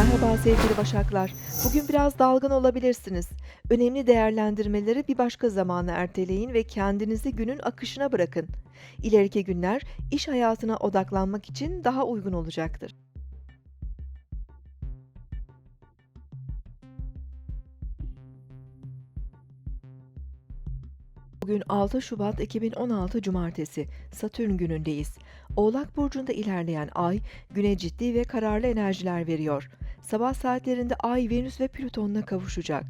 Merhaba sevgili Başaklar. Bugün biraz dalgın olabilirsiniz. Önemli değerlendirmeleri bir başka zamana erteleyin ve kendinizi günün akışına bırakın. İleriki günler iş hayatına odaklanmak için daha uygun olacaktır. Bugün 6 Şubat 2016 Cumartesi, Satürn günündeyiz. Oğlak Burcu'nda ilerleyen Ay, güne ciddi ve kararlı enerjiler veriyor. Sabah saatlerinde Ay, Venüs ve Plüton'la kavuşacak.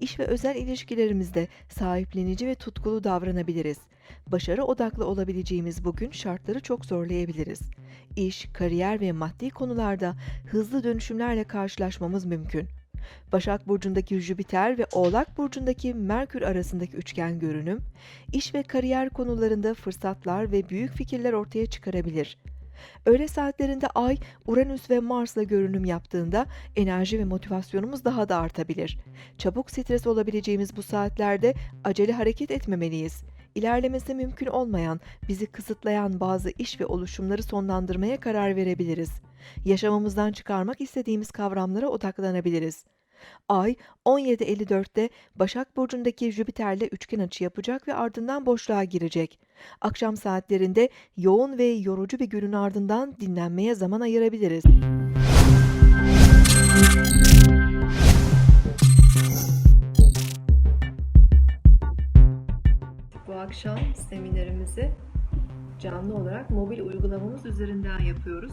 İş ve özel ilişkilerimizde sahiplenici ve tutkulu davranabiliriz. Başarı odaklı olabileceğimiz bugün şartları çok zorlayabiliriz. İş, kariyer ve maddi konularda hızlı dönüşümlerle karşılaşmamız mümkün. Başak Burcu'ndaki Jüpiter ve Oğlak Burcu'ndaki Merkür arasındaki üçgen görünüm, iş ve kariyer konularında fırsatlar ve büyük fikirler ortaya çıkarabilir. Öğle saatlerinde Ay, Uranüs ve Mars'la görünüm yaptığında enerji ve motivasyonumuz daha da artabilir. Çabuk stres olabileceğimiz bu saatlerde acele hareket etmemeliyiz. İlerlemesi mümkün olmayan, bizi kısıtlayan bazı iş ve oluşumları sonlandırmaya karar verebiliriz. Yaşamımızdan çıkarmak istediğimiz kavramlara odaklanabiliriz. Ay 17.54'te Başak Burcu'ndaki Jüpiter'le üçgen açı yapacak ve ardından boşluğa girecek. Akşam saatlerinde yoğun ve yorucu bir günün ardından dinlenmeye zaman ayırabiliriz. Bu akşam seminerimizi canlı olarak mobil uygulamamız üzerinden yapıyoruz.